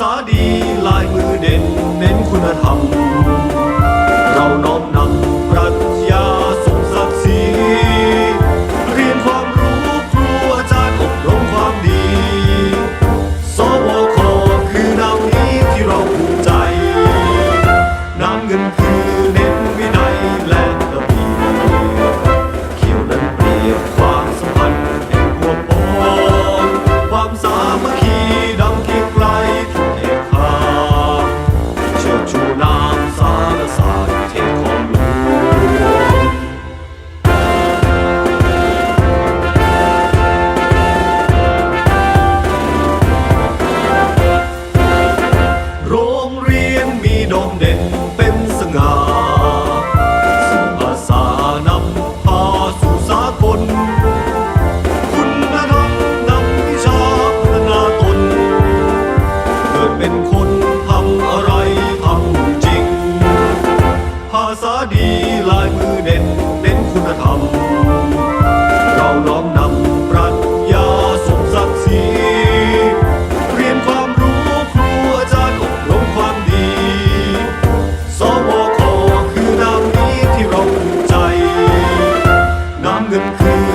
สอดี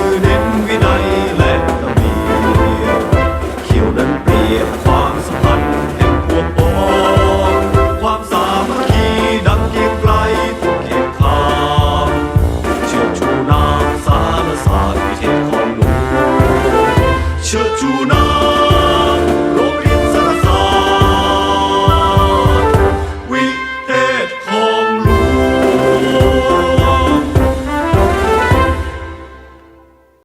คือเน้นวินัยและระเบียบเขียวดนเรีความสัมพันธ์แห่งพวกพ้องความสามัคคีดังเกียงไกลทุกเขตขามเชื่อชูน้ำารศาสิเทศของหลวงเชื่อชูน้